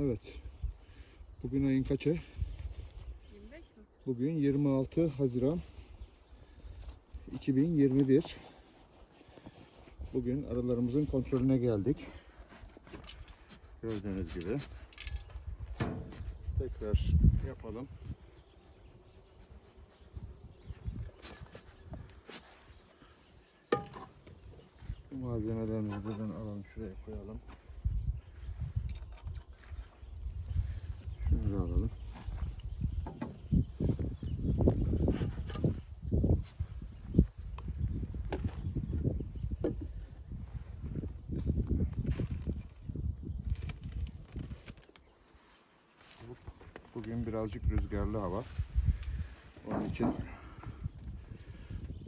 Evet. Bugün ayın kaçı? 25 mi? Bugün 26 Haziran 2021. Bugün arılarımızın kontrolüne geldik. Gördüğünüz gibi. Tekrar yapalım. Bu malzemelerimizi buradan alalım şuraya koyalım. Şunu da alalım. Bugün birazcık rüzgarlı hava. Onun için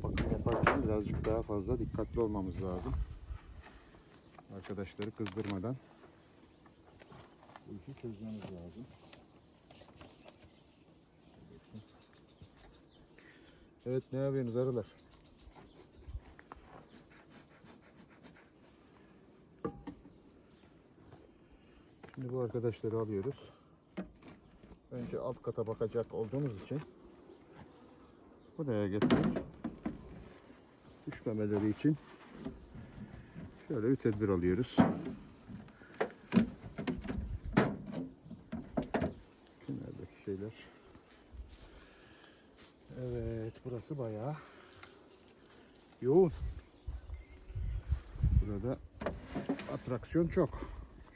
bakım yaparken birazcık daha fazla dikkatli olmamız lazım. Arkadaşları kızdırmadan bu işi çözmemiz lazım. Evet ne yapıyorsunuz arılar? Şimdi bu arkadaşları alıyoruz. Önce alt kata bakacak olduğumuz için buraya getirdik. Düşmemeleri için şöyle bir tedbir alıyoruz. Kenardaki şeyler. Evet burası bayağı yoğun. Burada atraksiyon çok.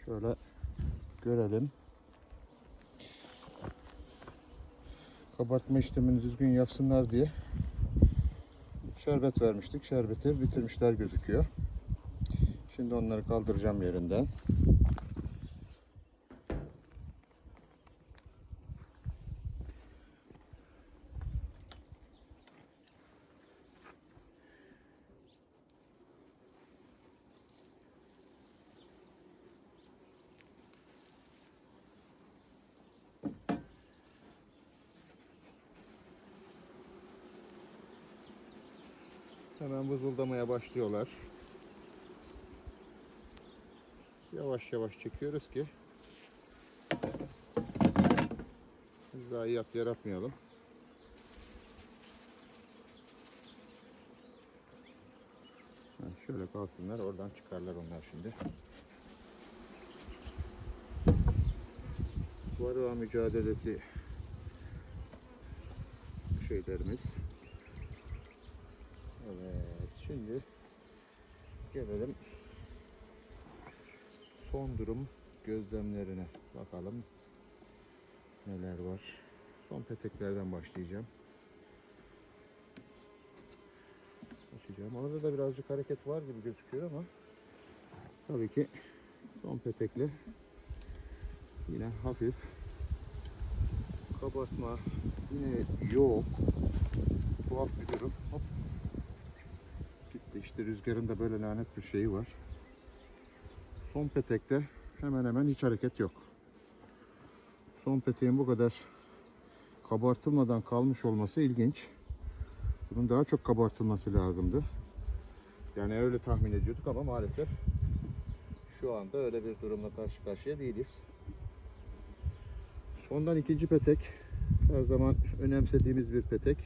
Şöyle görelim. Kabartma işlemini düzgün yapsınlar diye şerbet vermiştik. Şerbeti bitirmişler gözüküyor. Şimdi onları kaldıracağım yerinden. Hemen vızıldamaya başlıyorlar. Yavaş yavaş çekiyoruz ki zayiat yaratmayalım. Şöyle kalsınlar oradan çıkarlar onlar şimdi. Varroa mücadelesi şeylerimiz. Evet, şimdi gelelim son durum gözlemlerine bakalım neler var. Son peteklerden başlayacağım. Açacağım. Orada da birazcık hareket var gibi gözüküyor ama tabii ki son petekle yine hafif kabartma yine yok. Tuhaf bir durum. Hop gitti. İşte rüzgarın da böyle lanet bir şeyi var. Son petekte hemen hemen hiç hareket yok. Son peteğin bu kadar kabartılmadan kalmış olması ilginç. Bunun daha çok kabartılması lazımdı. Yani öyle tahmin ediyorduk ama maalesef şu anda öyle bir durumla karşı karşıya değiliz. Sondan ikinci petek her zaman önemsediğimiz bir petek.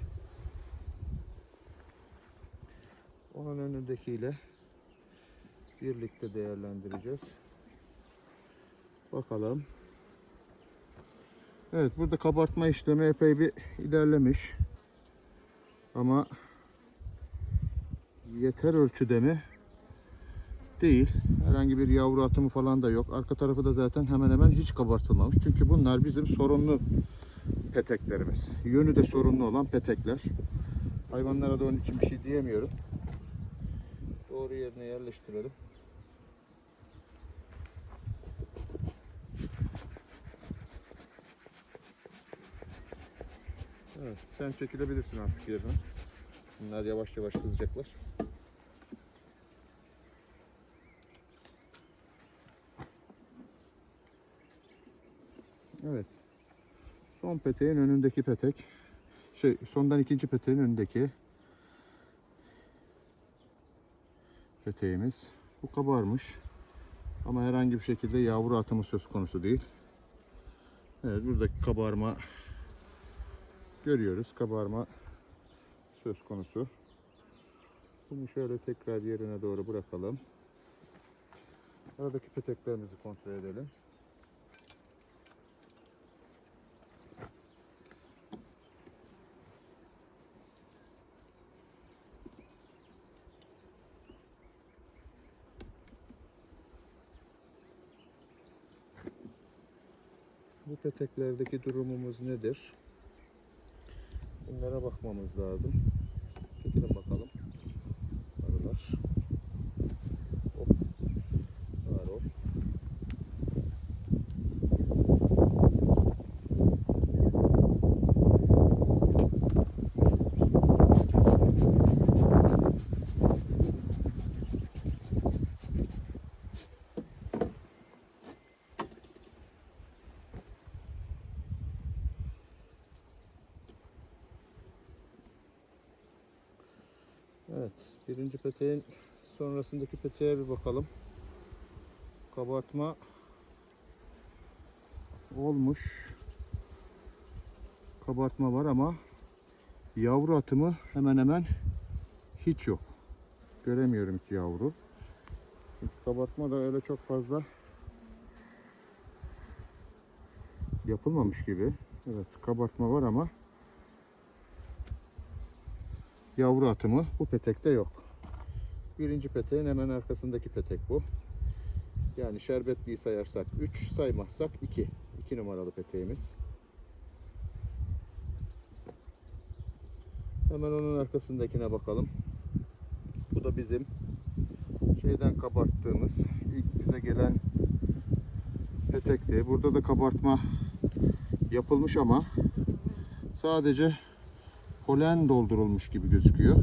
Onun önündekiyle birlikte değerlendireceğiz. Bakalım. Evet burada kabartma işlemi epey bir ilerlemiş. Ama yeter ölçüde mi? Değil. Herhangi bir yavru atımı falan da yok. Arka tarafı da zaten hemen hemen hiç kabartılmamış. Çünkü bunlar bizim sorunlu peteklerimiz. Yönü de sorunlu olan petekler. Hayvanlara da onun için bir şey diyemiyorum. Doğru yerine yerleştirelim. Evet, sen çekilebilirsin artık yerine. Bunlar yavaş yavaş kızacaklar. Evet. Son peteğin önündeki petek. Şey, sondan ikinci peteğin önündeki peteğimiz. Bu kabarmış. Ama herhangi bir şekilde yavru atımı söz konusu değil. Evet buradaki kabarma görüyoruz. Kabarma söz konusu. Bunu şöyle tekrar yerine doğru bırakalım. Aradaki peteklerimizi kontrol edelim. Peteklerdeki durumumuz nedir? Bunlara bakmamız lazım. Çekelim bakalım. Arılar. Hop. Var hop. Evet. Birinci peteğin sonrasındaki peteğe bir bakalım. Kabartma olmuş. Kabartma var ama yavru atımı hemen hemen hiç yok. Göremiyorum hiç yavru. Çünkü kabartma da öyle çok fazla yapılmamış gibi. Evet kabartma var ama yavru atımı bu petekte yok. Birinci peteğin hemen arkasındaki petek bu. Yani şerbetliyi sayarsak 3, saymazsak 2. 2 numaralı peteğimiz. Hemen onun arkasındakine bakalım. Bu da bizim şeyden kabarttığımız ilk bize gelen petekti. Burada da kabartma yapılmış ama sadece polen doldurulmuş gibi gözüküyor.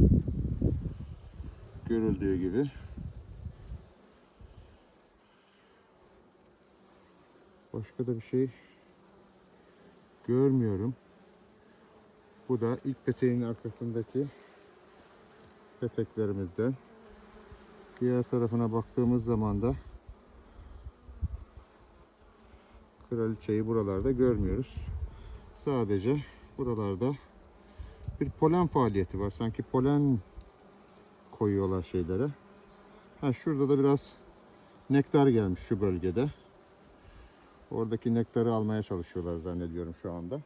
Görüldüğü gibi. Başka da bir şey görmüyorum. Bu da ilk peteğin arkasındaki peteklerimizden. Diğer tarafına baktığımız zaman da kraliçeyi buralarda görmüyoruz. Sadece buralarda bir polen faaliyeti var. Sanki polen koyuyorlar şeylere. Ha şurada da biraz nektar gelmiş şu bölgede. Oradaki nektarı almaya çalışıyorlar zannediyorum şu anda.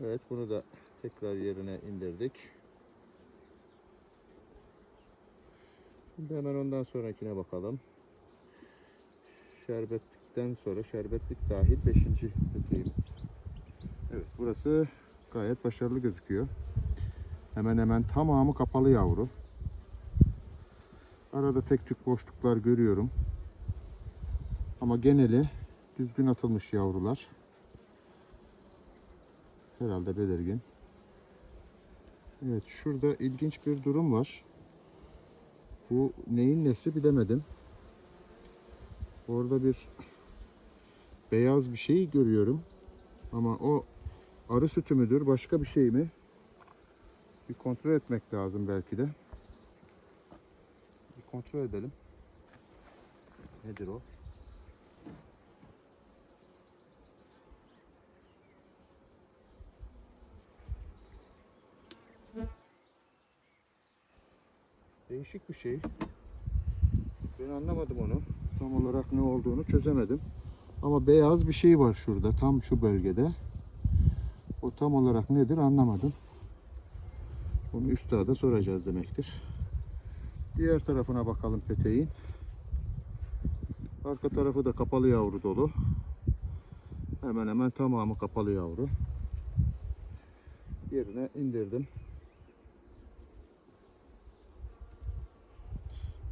Evet bunu da tekrar yerine indirdik. Şimdi hemen ondan sonrakine bakalım. Şerbetlikten sonra şerbetlik dahil 5. peteğimiz. Evet burası gayet başarılı gözüküyor. Hemen hemen tamamı kapalı yavru. Arada tek tük boşluklar görüyorum. Ama geneli düzgün atılmış yavrular. Herhalde belirgin. Evet şurada ilginç bir durum var. Bu neyin nesi bilemedim. Orada bir beyaz bir şey görüyorum. Ama o arı sütü müdür başka bir şey mi? Bir kontrol etmek lazım belki de. Kontrol edelim. Nedir o? Değişik bir şey. Ben anlamadım onu. Tam olarak ne olduğunu çözemedim. Ama beyaz bir şey var şurada tam şu bölgede. O tam olarak nedir anlamadım. Bunu üstada soracağız demektir. Diğer tarafına bakalım peteğin. Arka tarafı da kapalı yavru dolu. Hemen hemen tamamı kapalı yavru. Yerine indirdim.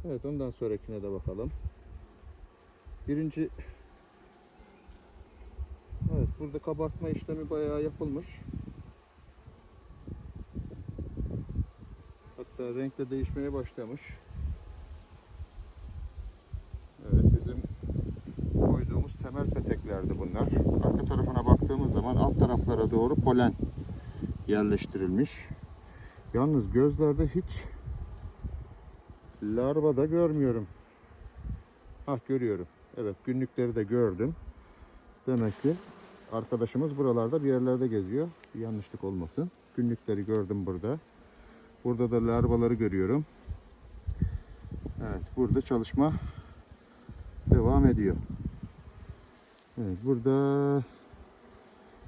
Evet ondan sonrakine de bakalım. Birinci Evet burada kabartma işlemi bayağı yapılmış. Hatta renk de değişmeye başlamış. Evet bizim koyduğumuz temel peteklerdi bunlar. Arka tarafına baktığımız zaman alt taraflara doğru polen yerleştirilmiş. Yalnız gözlerde hiç larva da görmüyorum. Ah görüyorum. Evet günlükleri de gördüm. Demek ki arkadaşımız buralarda bir yerlerde geziyor. Bir yanlışlık olmasın. Günlükleri gördüm burada. Burada da larvaları görüyorum. Evet, burada çalışma devam ediyor. Evet, burada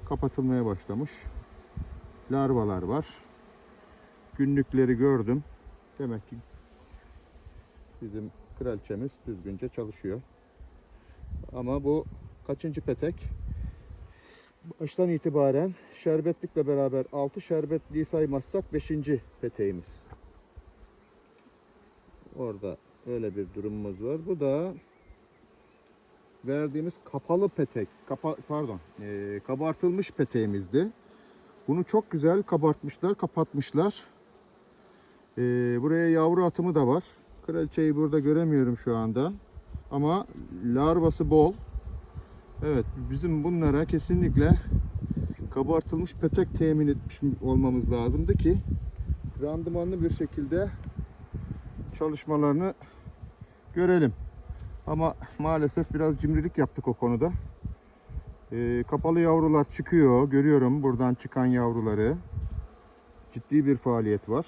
kapatılmaya başlamış. Larvalar var. Günlükleri gördüm. Demek ki bizim kraliçemiz düzgünce çalışıyor. Ama bu kaçıncı petek? Baştan itibaren şerbetlikle beraber 6 şerbetliği saymazsak 5. peteğimiz. Orada öyle bir durumumuz var. Bu da verdiğimiz kapalı petek, kapa, pardon, eee, kabartılmış peteğimizdi. Bunu çok güzel kabartmışlar, kapatmışlar. Eee, buraya yavru atımı da var. Kraliçeyi burada göremiyorum şu anda. Ama larvası bol. Evet, bizim bunlara kesinlikle kabartılmış petek temin etmiş olmamız lazımdı ki randımanlı bir şekilde çalışmalarını görelim. Ama maalesef biraz cimrilik yaptık o konuda. Ee, kapalı yavrular çıkıyor. Görüyorum buradan çıkan yavruları. Ciddi bir faaliyet var.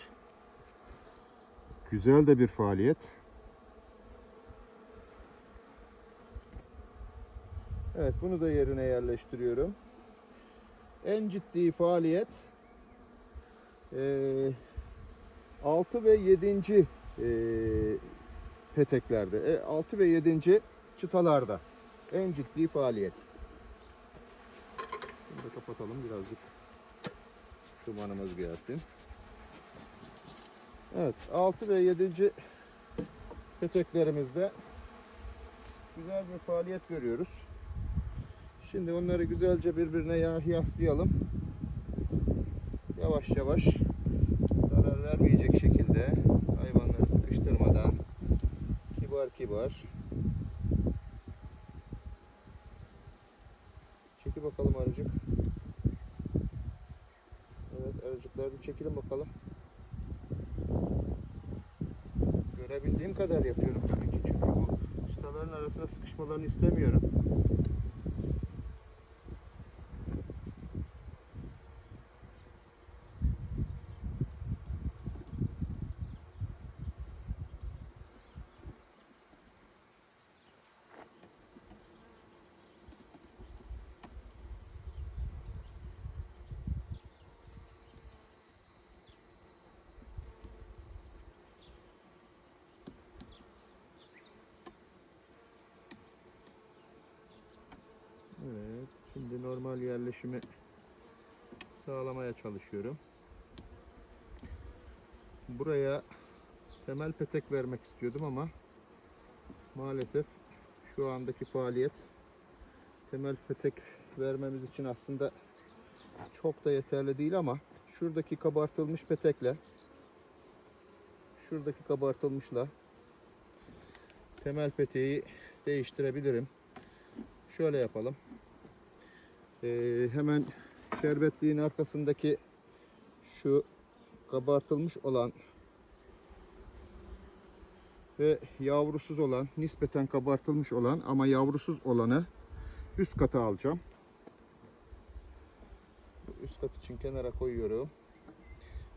Güzel de bir faaliyet. Evet bunu da yerine yerleştiriyorum. En ciddi faaliyet eee 6 ve 7. eee, peteklerde. E, 6 ve 7. çıtalarda. En ciddi faaliyet. Şimdi kapatalım birazcık dumanımız gelsin. Evet 6 ve 7. peteklerimizde güzel bir faaliyet görüyoruz. Şimdi onları güzelce birbirine ya- yaslayalım. Yavaş yavaş zarar vermeyecek şekilde hayvanları sıkıştırmadan kibar kibar çeki bakalım arıcık. Evet arıcıklar bir çekilin bakalım. Görebildiğim kadar yapıyorum tabii ki çünkü bu çıtaların arasına sıkışmalarını istemiyorum. Evet, şimdi normal yerleşimi sağlamaya çalışıyorum. Buraya temel petek vermek istiyordum ama maalesef şu andaki faaliyet temel petek vermemiz için aslında çok da yeterli değil ama şuradaki kabartılmış petekle şuradaki kabartılmışla temel peteği değiştirebilirim. Şöyle yapalım. Ee, hemen şerbetliğin arkasındaki şu kabartılmış olan ve yavrusuz olan, nispeten kabartılmış olan ama yavrusuz olanı üst kata alacağım. Üst kat için kenara koyuyorum.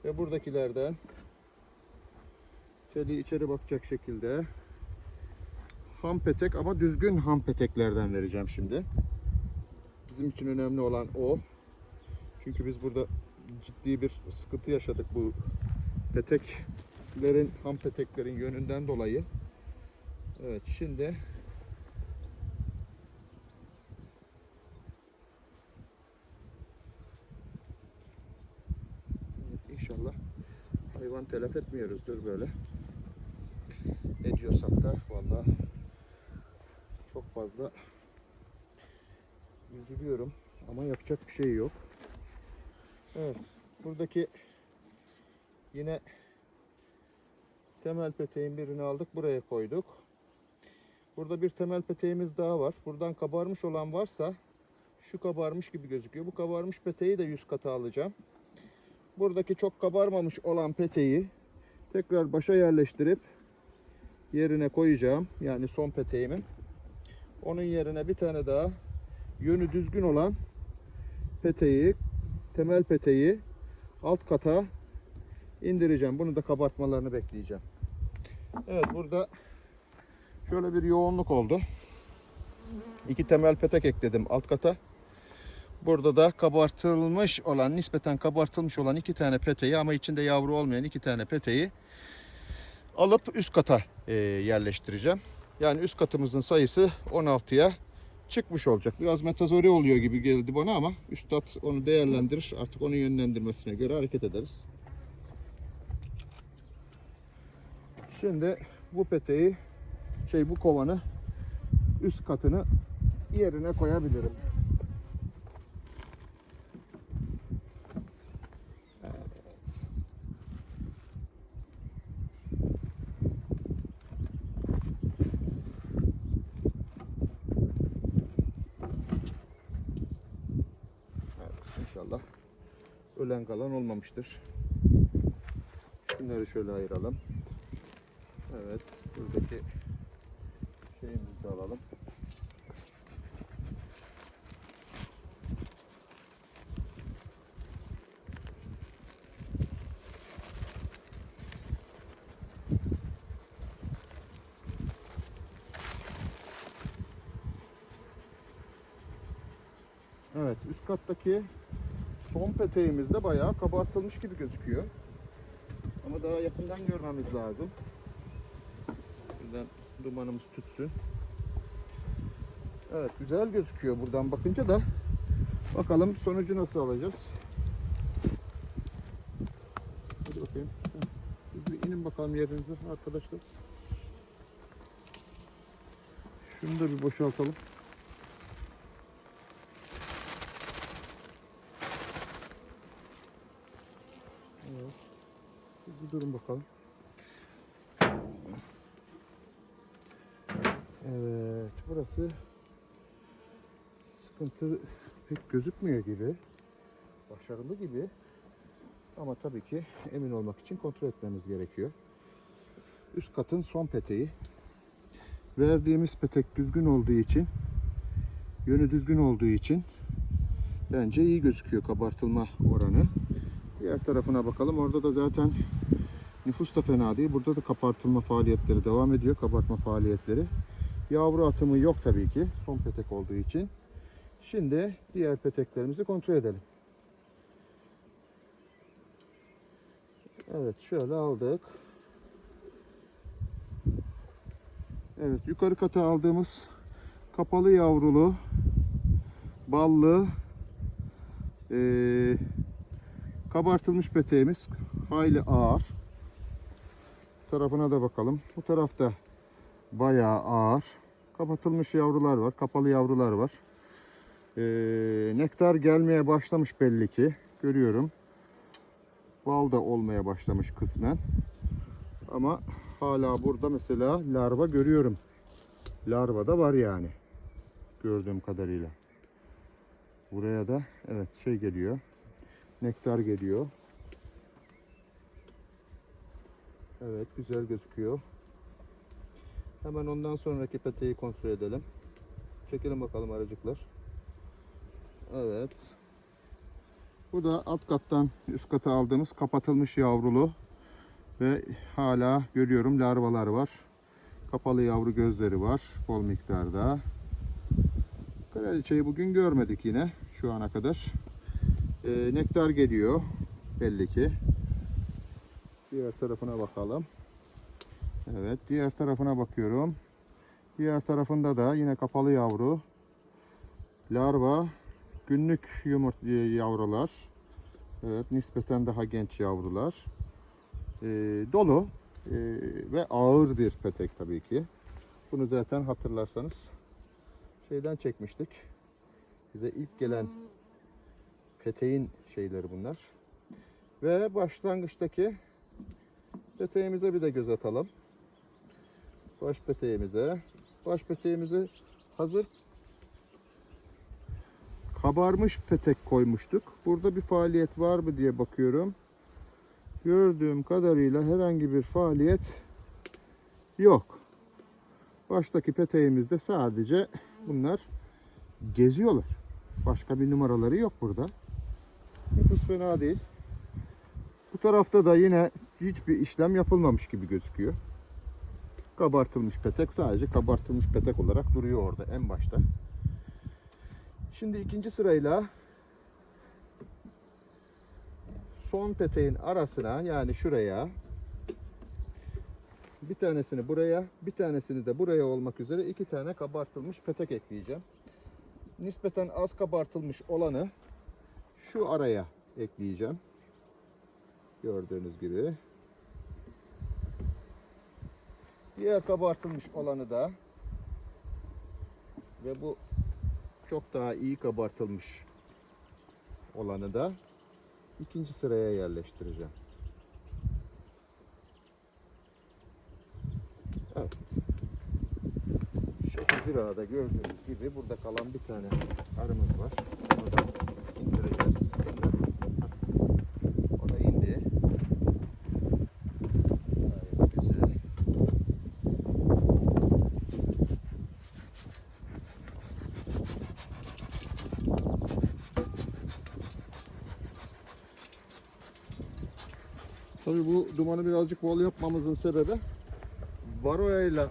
Ve buradakilerden içeri, içeri bakacak şekilde ham petek ama düzgün ham peteklerden vereceğim şimdi. Bizim için önemli olan o. Çünkü biz burada ciddi bir sıkıntı yaşadık bu peteklerin, ham peteklerin yönünden dolayı. Evet şimdi Evet, inşallah hayvan telef etmiyoruzdur böyle. Ediyorsak da vallahi çok fazla üzülüyorum ama yapacak bir şey yok. Evet, buradaki yine temel peteğin birini aldık, buraya koyduk. Burada bir temel peteğimiz daha var. Buradan kabarmış olan varsa şu kabarmış gibi gözüküyor. Bu kabarmış peteği de yüz kata alacağım. Buradaki çok kabarmamış olan peteği tekrar başa yerleştirip yerine koyacağım. Yani son peteğimin. Onun yerine bir tane daha yönü düzgün olan peteği, temel peteği alt kata indireceğim. Bunu da kabartmalarını bekleyeceğim. Evet burada şöyle bir yoğunluk oldu. İki temel petek ekledim alt kata. Burada da kabartılmış olan, nispeten kabartılmış olan iki tane peteği ama içinde yavru olmayan iki tane peteği alıp üst kata e, yerleştireceğim. Yani üst katımızın sayısı 16'ya çıkmış olacak. Biraz metazori oluyor gibi geldi bana ama üstad onu değerlendirir. Artık onun yönlendirmesine göre hareket ederiz. Şimdi bu peteği şey bu kovanı üst katını yerine koyabilirim. Evet, inşallah ölen kalan olmamıştır. Şunları şöyle ayıralım. Evet, buradaki şeyimizi de alalım. Evet, üst kattaki son peteğimiz de bayağı kabartılmış gibi gözüküyor. Ama daha yakından görmemiz lazım. Buradan dumanımız tütsün. Evet, güzel gözüküyor buradan bakınca da. Bakalım sonucu nasıl alacağız. Hadi bakayım. Siz bir inin bakalım yerinize arkadaşlar. Şunu da bir boşaltalım. Durun bakalım. Evet, burası sıkıntı pek gözükmüyor gibi. Başarılı gibi. Ama tabii ki emin olmak için kontrol etmemiz gerekiyor. Üst katın son peteği. Verdiğimiz petek düzgün olduğu için, yönü düzgün olduğu için bence iyi gözüküyor kabartılma oranı. Diğer tarafına bakalım. Orada da zaten nüfus da fena değil. Burada da kabartılma faaliyetleri devam ediyor. Kabartma faaliyetleri. Yavru atımı yok tabii ki. Son petek olduğu için. Şimdi diğer peteklerimizi kontrol edelim. Evet şöyle aldık. Evet yukarı kata aldığımız kapalı yavrulu ballı eee Kabartılmış peteğimiz hayli ağır. Tarafına da bakalım. Bu tarafta bayağı ağır. Kapatılmış yavrular var. Kapalı yavrular var. Ee, nektar gelmeye başlamış belli ki. Görüyorum. Bal da olmaya başlamış kısmen. Ama hala burada mesela larva görüyorum. Larva da var yani. Gördüğüm kadarıyla. Buraya da evet şey geliyor nektar geliyor. Evet güzel gözüküyor. Hemen ondan sonraki peteği kontrol edelim. Çekelim bakalım aracıklar. Evet. Bu da alt kattan üst kata aldığımız kapatılmış yavrulu ve hala görüyorum larvalar var. Kapalı yavru gözleri var bol miktarda. Kraliçeyi bugün görmedik yine şu ana kadar. Ee, nektar geliyor belli ki. Diğer tarafına bakalım. Evet, diğer tarafına bakıyorum. Diğer tarafında da yine kapalı yavru. Larva, günlük yumurt yavrular. Evet, nispeten daha genç yavrular. Ee, dolu ee, ve ağır bir petek tabii ki. Bunu zaten hatırlarsanız şeyden çekmiştik. Bize ilk gelen peteğin şeyleri bunlar. Ve başlangıçtaki peteğimize bir de göz atalım. Baş peteğimize. Baş peteğimizi hazır kabarmış petek koymuştuk. Burada bir faaliyet var mı diye bakıyorum. Gördüğüm kadarıyla herhangi bir faaliyet yok. Baştaki peteğimizde sadece bunlar geziyorlar. Başka bir numaraları yok burada. Nüfus fena değil. Bu tarafta da yine hiçbir işlem yapılmamış gibi gözüküyor. Kabartılmış petek sadece kabartılmış petek olarak duruyor orada en başta. Şimdi ikinci sırayla son peteğin arasına yani şuraya bir tanesini buraya bir tanesini de buraya olmak üzere iki tane kabartılmış petek ekleyeceğim. Nispeten az kabartılmış olanı şu araya ekleyeceğim. Gördüğünüz gibi. Diğer kabartılmış olanı da ve bu çok daha iyi kabartılmış olanı da ikinci sıraya yerleştireceğim. Evet. Şekil bir arada gördüğünüz gibi burada kalan bir tane arımız var. Onu indireceğiz. O da indi. Gayet güzel. Tabii bu dumanı birazcık bol yapmamızın sebebi varoyayla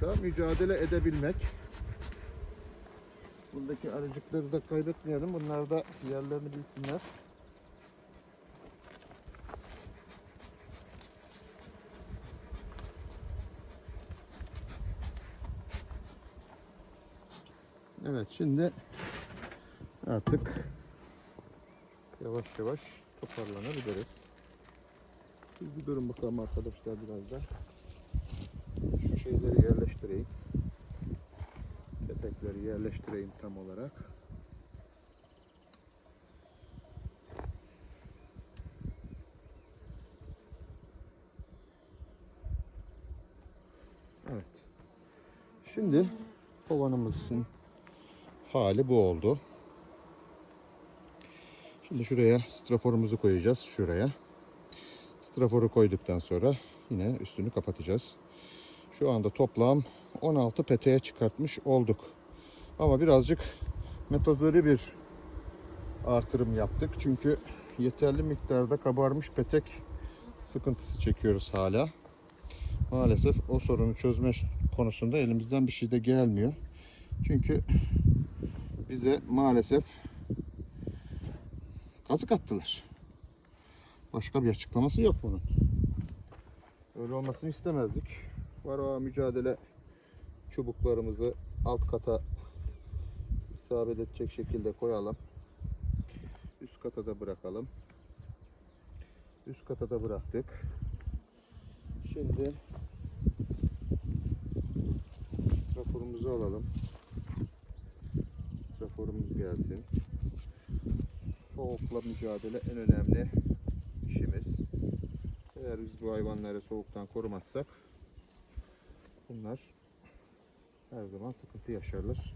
da mücadele edebilmek. Buradaki arıcıkları da kaybetmeyelim. Bunlar da yerlerini bilsinler. Evet şimdi artık yavaş yavaş toparlanabiliriz. Siz bir durun bakalım arkadaşlar biraz da. Şu şeyleri yerleştireyim. Petekleri yerleştireyim tam olarak. Evet. Şimdi kovanımızın hali bu oldu. Şimdi şuraya straforumuzu koyacağız. Şuraya. Straforu koyduktan sonra yine üstünü kapatacağız. Şu anda toplam 16 peteğe çıkartmış olduk. Ama birazcık metozori bir artırım yaptık. Çünkü yeterli miktarda kabarmış petek sıkıntısı çekiyoruz hala. Maalesef o sorunu çözme konusunda elimizden bir şey de gelmiyor. Çünkü bize maalesef kazık attılar. Başka bir açıklaması yok bunun. Öyle olmasını istemezdik. Var o mücadele çubuklarımızı alt kata isabet edecek şekilde koyalım. Üst kata da bırakalım. Üst kata da bıraktık. Şimdi raporumuzu alalım. Raporumuz gelsin. Soğukla mücadele en önemli. Eğer biz bu hayvanları soğuktan korumazsak bunlar her zaman sıkıntı yaşarlar.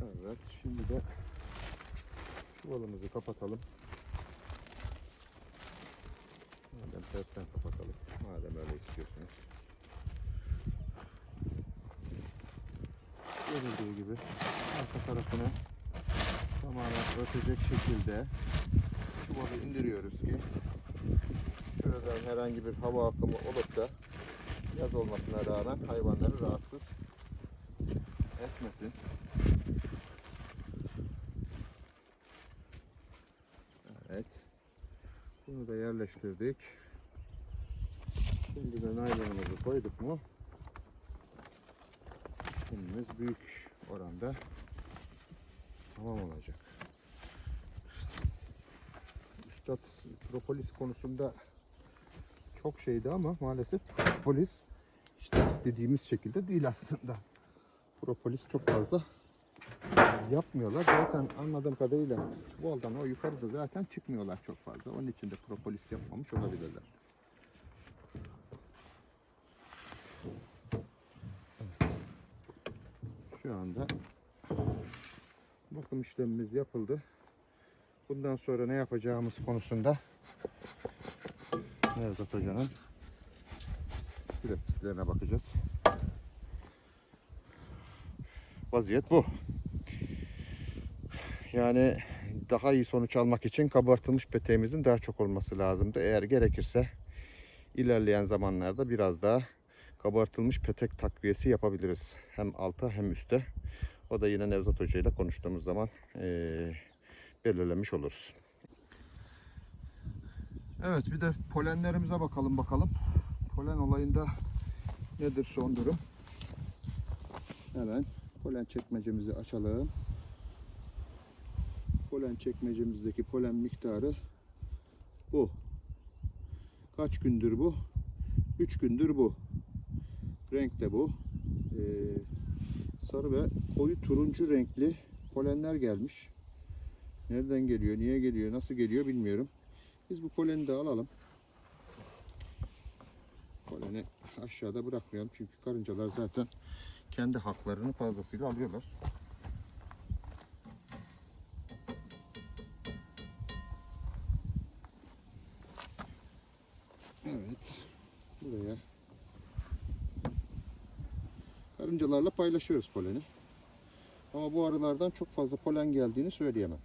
Evet, şimdi de çuvalımızı kapatalım. Madem tersten kapatalım. Madem öyle istiyorsunuz. Görüldüğü gibi arka tarafını tamamen örtecek şekilde çuvalı indiriyoruz ki şuradan herhangi bir hava akımı olup da yaz olmasına rağmen hayvanları rahatsız etmesin. Evet. Bunu da yerleştirdik. Şimdi de naylonumuzu koyduk mu? Şimdimiz büyük oranda tamam olacak. Üstad propolis konusunda çok şeydi ama maalesef propolis işte istediğimiz şekilde değil aslında. Propolis çok fazla yapmıyorlar. Zaten anladığım kadarıyla çuvaldan o yukarıda zaten çıkmıyorlar çok fazla. Onun için de propolis yapmamış olabilirler. Şu anda bakım işlemimiz yapıldı. Bundan sonra ne yapacağımız konusunda Nevzat Hoca'nın grafiklerine bakacağız. Vaziyet bu. Yani daha iyi sonuç almak için kabartılmış peteğimizin daha çok olması lazımdı. Eğer gerekirse ilerleyen zamanlarda biraz daha kabartılmış petek takviyesi yapabiliriz. Hem alta hem üste. O da yine Nevzat Hoca ile konuştuğumuz zaman eee, belirlemiş oluruz. Evet bir de polenlerimize bakalım bakalım. Polen olayında nedir son durum? Hemen polen çekmecemizi açalım. Polen çekmecemizdeki polen miktarı bu. Kaç gündür bu? 3 gündür bu. Renk de bu. Ee, sarı ve koyu turuncu renkli polenler gelmiş. Nereden geliyor, niye geliyor, nasıl geliyor bilmiyorum. Biz bu poleni de alalım. Poleni aşağıda bırakmayalım çünkü karıncalar zaten kendi haklarını fazlasıyla alıyorlar. Evet. Buraya karıncalarla paylaşıyoruz poleni. Ama bu arılardan çok fazla polen geldiğini söyleyemem.